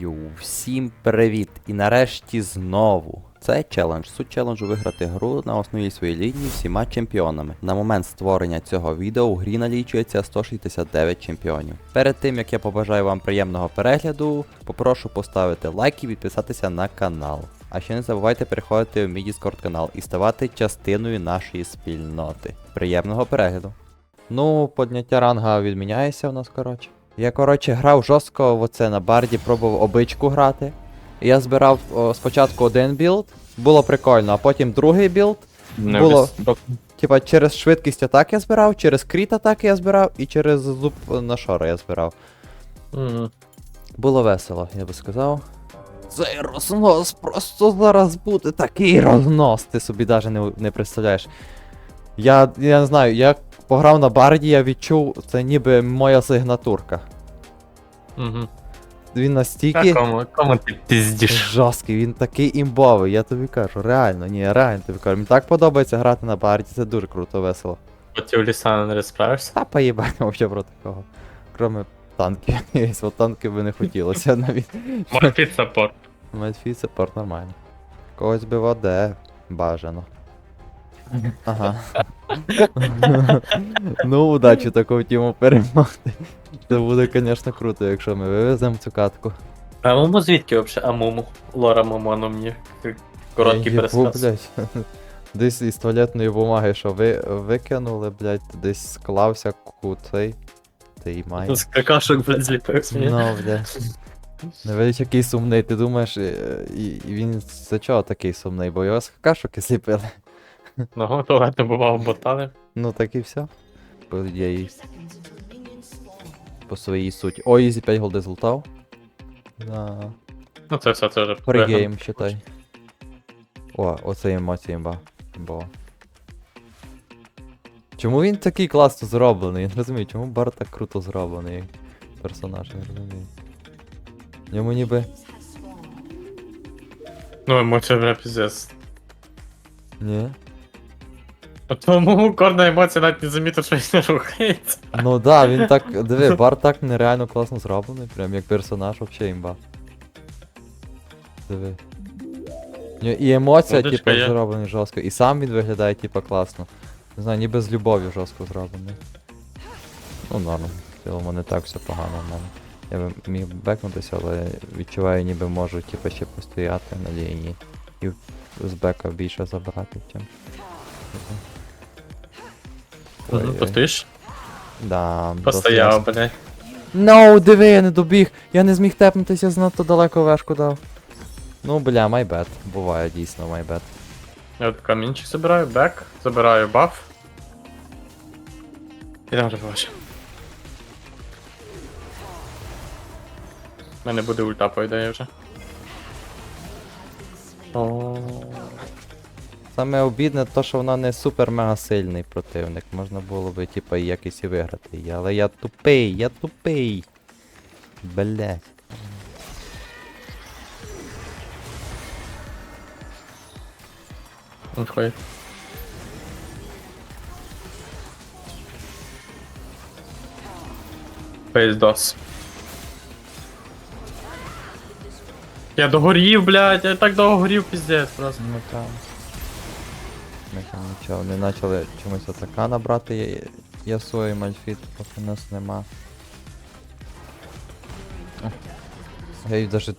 Йоу, всім привіт! І нарешті знову. Це челендж. Суть челенджу виграти гру на основній своїй лінії всіма чемпіонами. На момент створення цього відео у грі налічується 169 чемпіонів. Перед тим як я побажаю вам приємного перегляду, попрошу поставити лайк і підписатися на канал. А ще не забувайте переходити в мій Discord канал і ставати частиною нашої спільноти. Приємного перегляду! Ну, подняття ранга відміняється у нас, коротше. Я, коротше, грав жорстко в оце на барді, пробував обичку грати. Я збирав о, спочатку один білд, було прикольно, а потім другий білд. Не Було. Типа через швидкість атаки я збирав, через кріт атаки я збирав і через зуб на шора я збирав. Мгм. Було весело, я би сказав. Цей рознос просто зараз буде такий рознос, ти собі навіть не, не представляєш. Я, я не знаю, я пограв на барді, я відчув, це ніби моя сигнатурка. Мгм. Він А настільки кому, кому ти піздіш? жорсткий, він такий імбовий, я тобі кажу, реально, ні, реально тобі кажу. Мені так подобається грати на барді, це дуже круто, весело. Проти Лісана не розправишся? Та поїбать вообще про такого. Кроме танків. От танки би не хотілося навіть. Морфіт саппорт. Медфі саппорт нормально. Когось би воде. Бажано. Ага. ну, удачі такого тіму перемогти. Це буде, звісно, круто, якщо ми вивеземо цю катку. А Муму звідки взагалі? А Муму? Лора Мамону мені. Короткий пересказ. блядь. Десь із туалетної бумаги, що ви викинули, блядь, десь склався куцей. Ти й май. З какашок, блядь, зліпився. Ну, бля. Невелич який сумний, ти думаєш, і, і, і він за чого такий сумний, бо його з какашок сліпили. Ну, туалет не бував ботали. Ну так і все. По ідеї. По своїй суті. О, Ізі 5 голди злутав. Да. Ну це все це вже. Пригейм, считай. О, оце емоції імба. Імбова. Чому він такий класно зроблений? Я не розумію, чому Бар так круто зроблений персонаж, я не розумію. Йому ніби. Ну, емоція вже піздець. Ні. Тому кожна емоція навіть не замітив, що він не рухається. Ну да, він так. Диви, бар так нереально класно зроблений, прям як персонаж вообще імба. Диви. Нього І емоція, Водичка типу, є. зроблені жорстко. І сам він виглядає, типу, класно. Не знаю, ніби з любов'ю жорстко зроблений. Ну норм. В цілому не так все погано в мене. Я би міг бекнутися, але відчуваю, ніби можу, типу, ще постояти на лінії. І з бека більше забрати, чим. Мгм, Ой-ой. Постоїш? Да, Постояв, блядь. Ноу, диви, я не добіг. Я не зміг тепнутися, занадто далеко вешку дав. Ну, бля, майбет. Буває дійсно майбет. Я от камінчик забираю, бек, забираю баф. Ідемо вже побачимо. У мене буде ульта, по ідеї вже. О, Саме обідне то, що вона не супер-мега сильний противник. Можна було би, типа, і якось і виграти її. Але я тупий, я тупий. Блять. Фейсдос. Я догорів, блядь, я так довго горів, піздець просто. Ну там. Нічого, не почали чомусь атака набрати я- Ясу і Мальфіт, поки нас нема.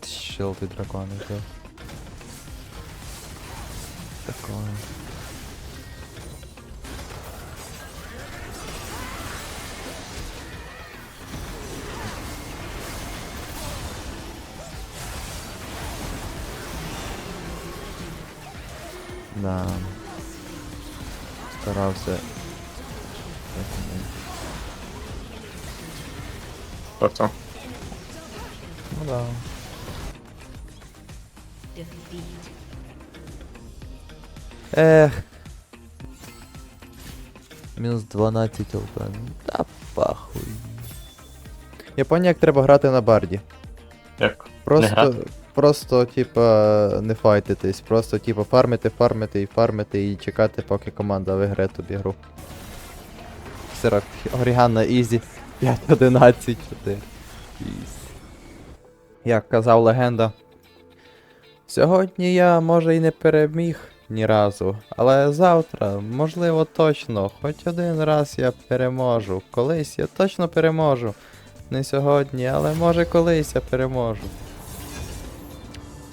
Щил від дракона взяв. Такое. Да. Старався. Тобто. Ну да. Ех. Мінус 12 ЛП. Та пахуй. Я як треба грати на барді. Як? Просто, грати? Просто, типа, не файтитись. Просто, типа, фармити, фармити і фармити і чекати, поки команда виграє тобі гру. Сирок, Оріган на Ізі. 5-11-4. Як казав легенда. Сьогодні я, може, і не переміг ні разу, але завтра, можливо, точно, хоч один раз я переможу. Колись я точно переможу. Не сьогодні, але може колись я переможу.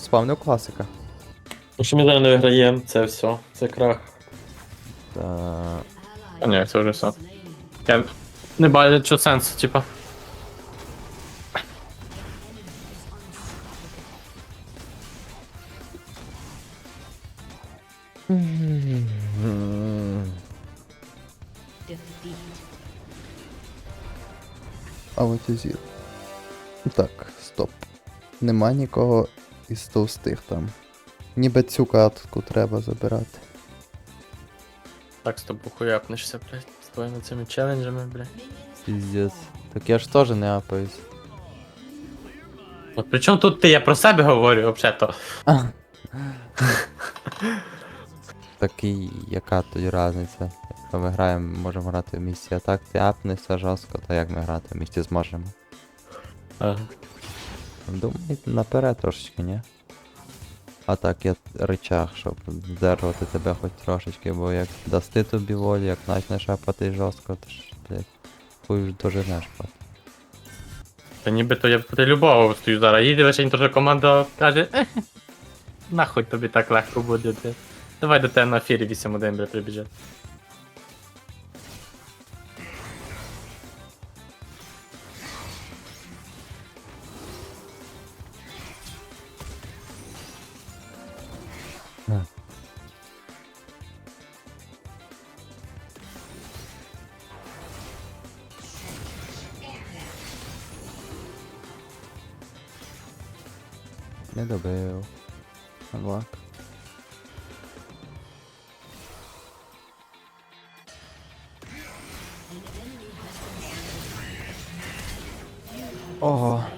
Спавнив класика. Ну що ми не виграємо, це все. Це крах. Та... А ні, це вже все. Я не бачу сенсу, типа. Аутізір. Так, стоп. Нема нікого із товстих там. Ніби цю катку треба забирати. Так з тобою хуяпнешся, блядь, з твоїми цими челенджами, блядь. Піздець. Так я ж теж не апаюсь. От при чому тут ти? Я про себе говорю, взагалі-то. Так і яка тоді різниця? Якщо ми граємо, можемо грати в місці атак, ти апнешся жорстко, то як ми грати в місті зможемо? Ага. Думай наперед трошечки, ні? А так я речах, щоб здержувати тебе хоч трошечки, бо як дасти тобі волі, як почнеш апати жорстко, то ж, блядь, хуй ж доженеш пат. Та нібито я проти любого стою зараз. Їде лише теж команда каже, «Ех, нахуй тобі так легко буде. Ти. Давай до тебе на ефірі 8-1 бля, Né, Nedobel. Aguaca. Oh.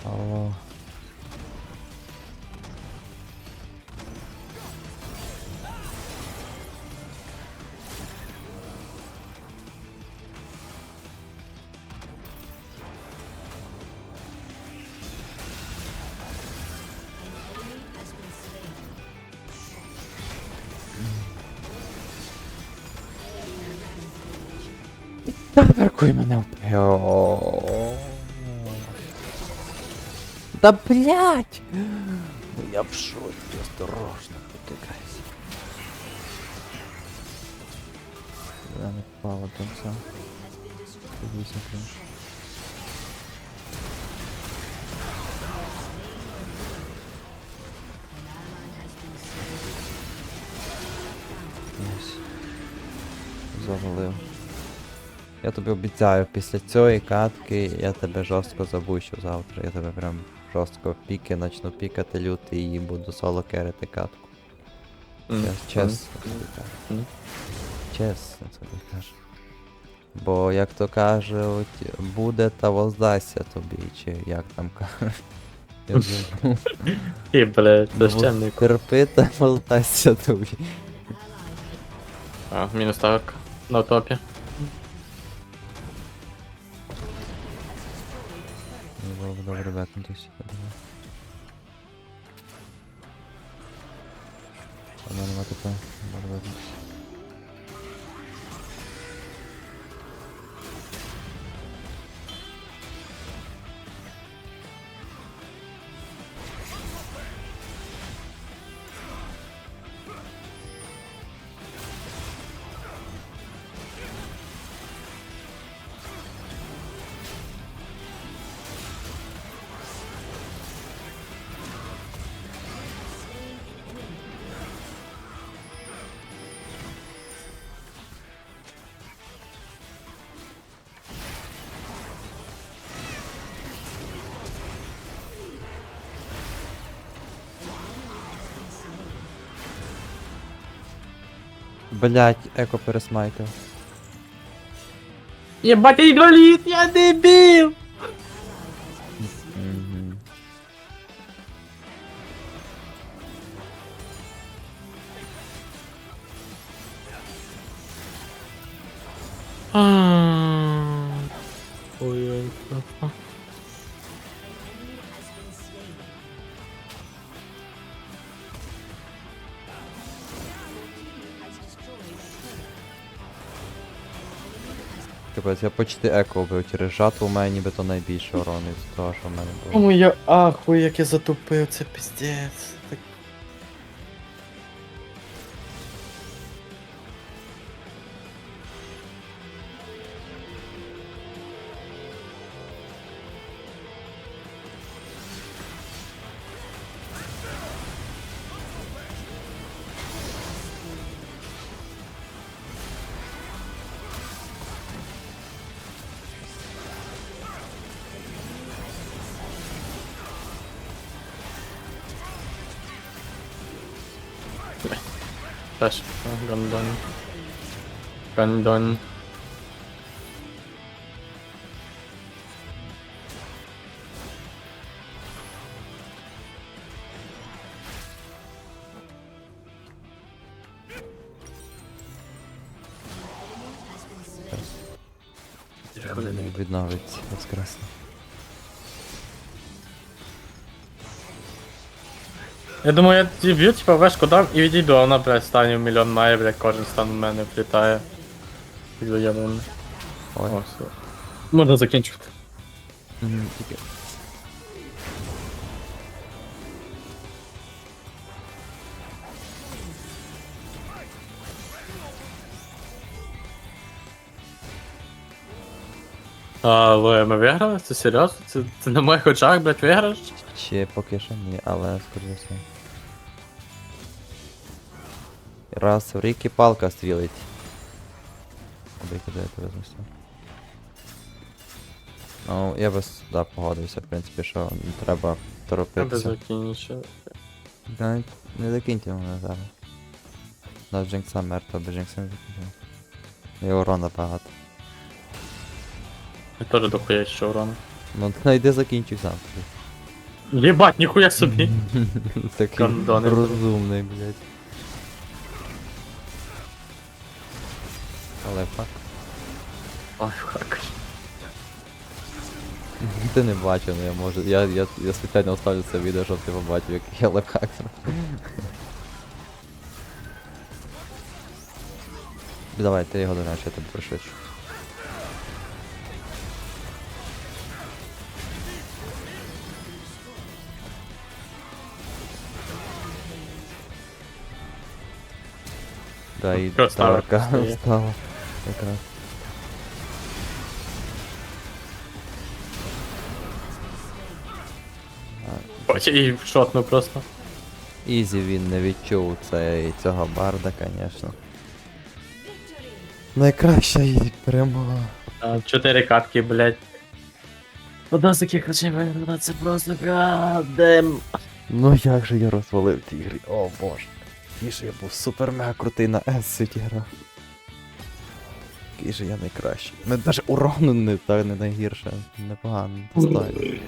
어... 이따 달코이만 나올게요. Да блять! Я в шоке, осторожно, потыкайся. Да, не попало до плюс. Ось. Завалив. Я тобі обіцяю, після цієї катки я тебе жорстко забущу завтра. Я тебе прям жорстко піки начну пікати лютий і буду соло керити катку. Чес, кажу. Мгм. Чесно тобі кажу. Бо як то кажуть, буде та воздасться тобі, чи як там кажуть. Я. І, блядь, священник. Терпи та воздасться тобі. А, мінус таверка. На топі. Було б добре бекнутися. я думаю. Нема ТП, може бекнутися. Блять, еко пересмайтив. Єбать, я інвалід, я дебіл! Мгм. Ой-ой. Капець, я почти еко вбив через жатву, у мене нібито найбільше урону з того, що в мене було. Кому я ахуй, як я затупив, це піздець. Так... Теж. Гандон. Гандон. Відновиться воскресне. Я думаю, я деб'ю, типа вешку дам і відійду, а вона, блядь, станів мільйон має, блядь, кожен стан в мене влітає. Підвоєнний. Ой. О, все. Можна закінчувати. Мгм, тільки- А, ви ми виграли? Це серйозно? Це, це на моїх очах, блядь, виграш? Ще поки що ні, але скоріше все. Раз в рік і палка стрілить. Куди куди я тебе знесу? Ну, я би да, погодився, в принципі, що не треба торопитися. закінчив. Да, не закиньте мене зараз. Да, Джинкса мертва, без Джинкса не закінчив. І урона багато. Я теж дохуя ще урону. Ну ти найди закінчуй сам. Єбать, ніхуя собі! Такий Кондони. розумний, блядь. Але фак. Ой, фак. Ти не бачив, ну я можу. Я, я, я спеціально оставлю це відео, щоб ти побачив, який я лайфхак. Давай, ти його донеш, я тебе пришвидшу. Да, і ставиш? таварка встала. Якраз. Бачи, і шотну просто. Ізі він не відчув цей, цього барда, звісно. Найкраща її перемога. Чотири катки, блядь. Одна з таких речей виграла, це просто гадем. Ну як же я розвалив ті ігри, о боже. Який же я був супер мега крутий на S ці. Який же я найкращий. Мене навіть урону не так не найгірше. Непогано, достойно.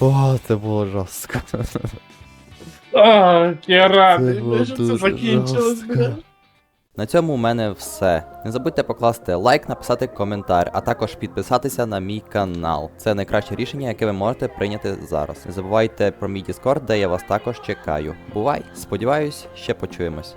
О, це було жорстко. А, я радий, що це закінчилось, блядь. На цьому у мене все. Не забудьте покласти лайк, написати коментар, а також підписатися на мій канал. Це найкраще рішення, яке ви можете прийняти зараз. Не забувайте про мій Discord, де я вас також чекаю. Бувай! Сподіваюсь, ще почуємось.